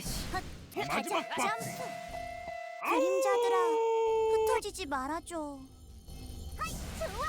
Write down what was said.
샷핫 마지막 가자 박. 점프. 그림자들아 흩어지지 말아줘. 하이 좋아